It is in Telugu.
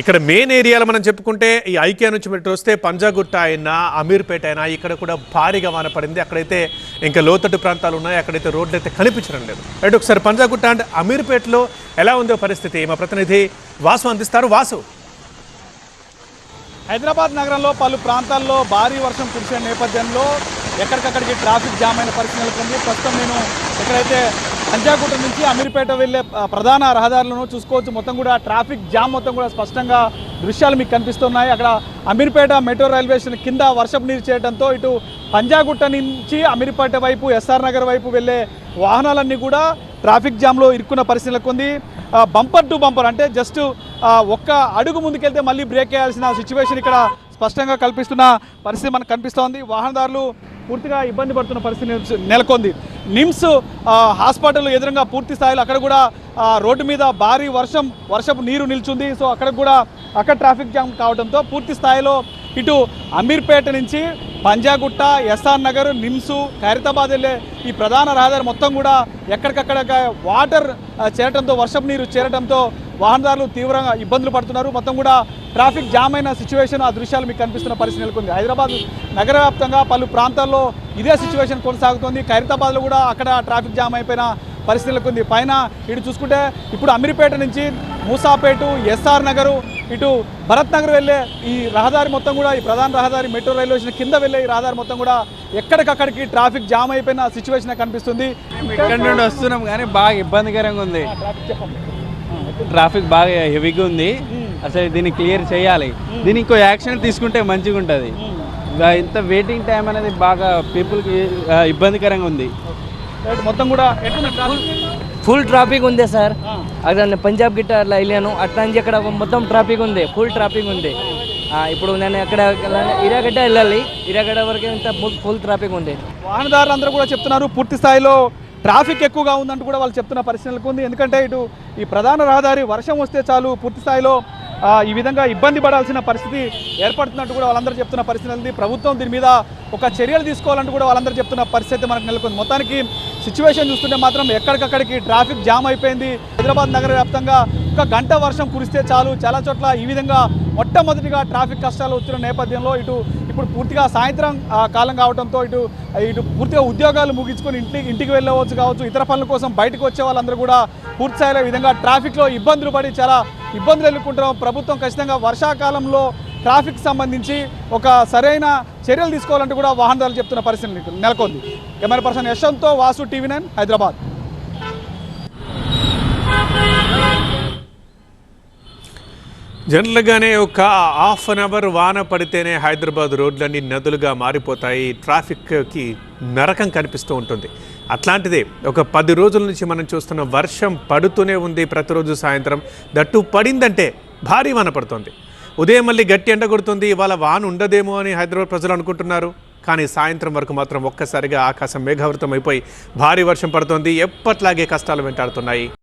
ఇక్కడ మెయిన్ ఏరియాలో మనం చెప్పుకుంటే ఈ ఐకియా నుంచి మీరు వస్తే పంజాగుట్ట అయినా అమీర్పేట అయినా ఇక్కడ కూడా భారీగా వాన పడింది. అక్కడైతే ఇంకా లోతట్టు ప్రాంతాలు ఉన్నాయి. అక్కడైతే రోడ్లు అయితే కనిపించడం లేదు. రైట్ ఒకసారి పంజాగుట్ట అండ్ అమీర్పేటలో ఎలా ఉందో పరిస్థితి? మా ప్రతినిధి వాసు అందిస్తారు. వాసు. హైదరాబాద్ నగరంలో పలు ప్రాంతాల్లో భారీ వర్షం కురిసే నేపథ్యంలో ఎక్కడికక్కడికి ట్రాఫిక్ జామ్ అయిన పరిస్థితి నెలకొంది. ప్రస్తుతం నేను ఎక్కడైతే అంజాగుట్ట నుంచి అమీర్పేట వెళ్ళే ప్రధాన రహదారులను చూసుకోవచ్చు. మొత్తం కూడా ట్రాఫిక్ జామ్ మొత్తం కూడా స్పష్టంగా దృశ్యాలు మీకు కనిపిస్తున్నాయి. అక్కడ అమీర్పేట మెట్రో రైల్వే స్టేషన్ కింద వర్షపు నీరు చేయడంతో ఇటు పంజాగుట్ట నుంచి అమీర్పేట వైపు ఎస్ఆర్ నగర్ వైపు వెళ్ళే వాహనాలన్నీ కూడా ట్రాఫిక్ జామ్లో ఇరుక్కున్న పరిస్థితులకు ఉంది బంపర్ టు బంపర్ అంటే జస్ట్ ఒక్క అడుగు ముందుకెళ్తే మళ్ళీ బ్రేక్ వేయాల్సిన సిచ్యువేషన్ ఇక్కడ స్పష్టంగా కల్పిస్తున్న పరిస్థితి మనకు కనిపిస్తోంది. వాహనదారులు పూర్తిగా ఇబ్బంది పడుతున్న పరిస్థితి నెలకొంది. నిమ్స్ హాస్పిటల్ ఎదురుగా పూర్తి స్థాయిలో అక్కడ కూడా రోడ్డు మీద భారీ వర్షం వర్షపు నీరు నిల్చుంది. సో అక్కడ కూడా అక్కడ ట్రాఫిక్ జామ్ కావడంతో పూర్తి స్థాయిలో ఇటు అమీర్పేట నుంచి పంజాగుట్ట ఎస్ఆర్ నగర్ నిమ్స్ ఖైరతాబాద్ వెళ్ళే ఈ ప్రధాన రహదారి మొత్తం కూడా ఎక్కడికక్కడ వాటర్ చేరడంతో చేరటంతో వర్షపు నీరు చేరటంతో వాహనదారులు తీవ్రంగా ఇబ్బందులు పడుతున్నారు. మొత్తం కూడా ట్రాఫిక్ జామ్ అయిన సిచ్యువేషన్ ఆ దృశ్యాలు మీకు కనిపిస్తున్న పరిస్థితి నెలకొంది. హైదరాబాద్ నగర వ్యాప్తంగా పలు ప్రాంతాల్లో ఇదే సిచ్యువేషన్ కొనసాగుతోంది. ఖైరతాబాద్లో కూడా అక్కడ ట్రాఫిక్ జామ్ అయిపోయిన పరిస్థితి నెలకొంది. పైన ఇటు చూసుకుంటే ఇప్పుడు అమీర్పేట నుంచి మూసాపేటు ఎస్ఆర్ నగరు ఇటు భరత్ నగర్ వెళ్ళే ఈ రహదారి మొత్తం కూడా ఈ ప్రధాన రహదారి మెట్రో రైల్వే స్టేషన్ కింద వెళ్ళే ఈ రహదారి మొత్తం కూడా ఎక్కడికక్కడికి ట్రాఫిక్ జామ్ అయిపోయిన సిచ్యువేషన్ కనిపిస్తుంది. ఇక్కడ నుండి వస్తున్నాం కానీ బాగా ఇబ్బందికరంగా ఉంది. ట్రాఫిక్ బాగా హెవీగా ఉంది. అసలు దీన్ని క్లియర్ చేయాలి. దీనికి ఇంకో యాక్షన్ తీసుకుంటే మంచిగా ఉంటుంది ఇంత వెయిటింగ్ టైం అనేది బాగా పీపుల్కి ఇబ్బందికరంగా ఉంది. రైట్, మొత్తం కూడా ఫుల్ ట్రాఫిక్ ఉంది సార్. అక్కడ నేను పంజాబ్ గిట్ట అట్లా వెళ్ళాను. అట్లా నుంచి అక్కడ మొత్తం ట్రాఫిక్ ఉంది ఫుల్ ట్రాఫిక్ ఉంది. ఆ, ఇప్పుడు నేను అక్కడ ఇరాగడ్డ వెళ్ళాలి. ఇరాగడ్డ వరకు ఇంత ఫుల్ ట్రాఫిక్ ఉంది. వాహనదారులు అందరూ కూడా చెప్తున్నారు పూర్తి స్థాయిలో ట్రాఫిక్ ఎక్కువగా ఉందంటూ కూడా వాళ్ళు చెప్తున్న పరిస్థితులకు ఉంది. ఎందుకంటే ఇటు ఈ ప్రధాన రహదారి వర్షం వస్తే చాలు పూర్తి స్థాయిలో ఈ విధంగా ఇబ్బంది పడాల్సిన పరిస్థితి ఏర్పడుతున్నట్టు కూడా వాళ్ళందరూ చెప్తున్న పరిస్థితి ఉంది. ప్రభుత్వం దీని మీద ఒక చర్యలు తీసుకోవాలంటూ కూడా వాళ్ళందరూ చెప్తున్న పరిస్థితి మనకు నెలకొంది. మొత్తానికి సిచ్యువేషన్ చూస్తుంటే మాత్రం ఎక్కడికక్కడికి ట్రాఫిక్ జామ్ అయిపోయింది. హైదరాబాద్ నగర వ్యాప్తంగా ఒక గంట వర్షం కురిస్తే చాలు. చాలా చోట్ల ఈ విధంగా మొట్టమొదటిగా ట్రాఫిక్ కష్టాలు వచ్చిన నేపథ్యంలో ఇటు ఇప్పుడు పూర్తిగా సాయంత్రం కాలం కావడంతో ఇటు ఇటు పూర్తిగా ఉద్యోగాలు ముగించుకొని ఇంటి ఇంటికి వెళ్ళవచ్చు కావచ్చు ఇతర పనుల కోసం బయటకు వచ్చే వాళ్ళందరూ కూడా పూర్తి స్థాయిలో విధంగా ట్రాఫిక్లో ఇబ్బందులు పడి చాలా ఇబ్బందులు ఎదుర్కొంటున్నాం. ప్రభుత్వం ఖచ్చితంగా వర్షాకాలంలో ట్రాఫిక్ సంబంధించి ఒక సరైన చర్యలు తీసుకోవాలంటూ కూడా వాహనదారులు చెప్తున్న పరిస్థితి నెలకొంది. కెమెరా పర్సన్ యశ్వంత్తో వాసు టీవీ నైన్ హైదరాబాద్. జనరల్గానే ఒక హాఫ్ అన్ అవర్ వాన పడితేనే హైదరాబాద్ రోడ్లన్నీ నదులుగా మారిపోతాయి. ట్రాఫిక్కి నరకం కనిపిస్తూ ఉంటుంది. అట్లాంటిదే ఒక పది రోజుల నుంచి మనం చూస్తున్న వర్షం పడుతూనే ఉంది ప్రతిరోజు సాయంత్రం. దట్టు పడిందంటే భారీ వాన పడుతుంది. ఉదయం మళ్ళీ గట్టి ఎండ కొడుతుంది. ఇవాళ వాన ఉండదేమో అని హైదరాబాద్ ప్రజలు అనుకుంటున్నారు. కానీ సాయంత్రం వరకు మాత్రం ఒక్కసారిగా ఆకాశం మేఘావృతం అయిపోయి భారీ వర్షం పడుతోంది. ఎప్పట్లాగే కష్టాలు వెంటాడుతున్నాయి.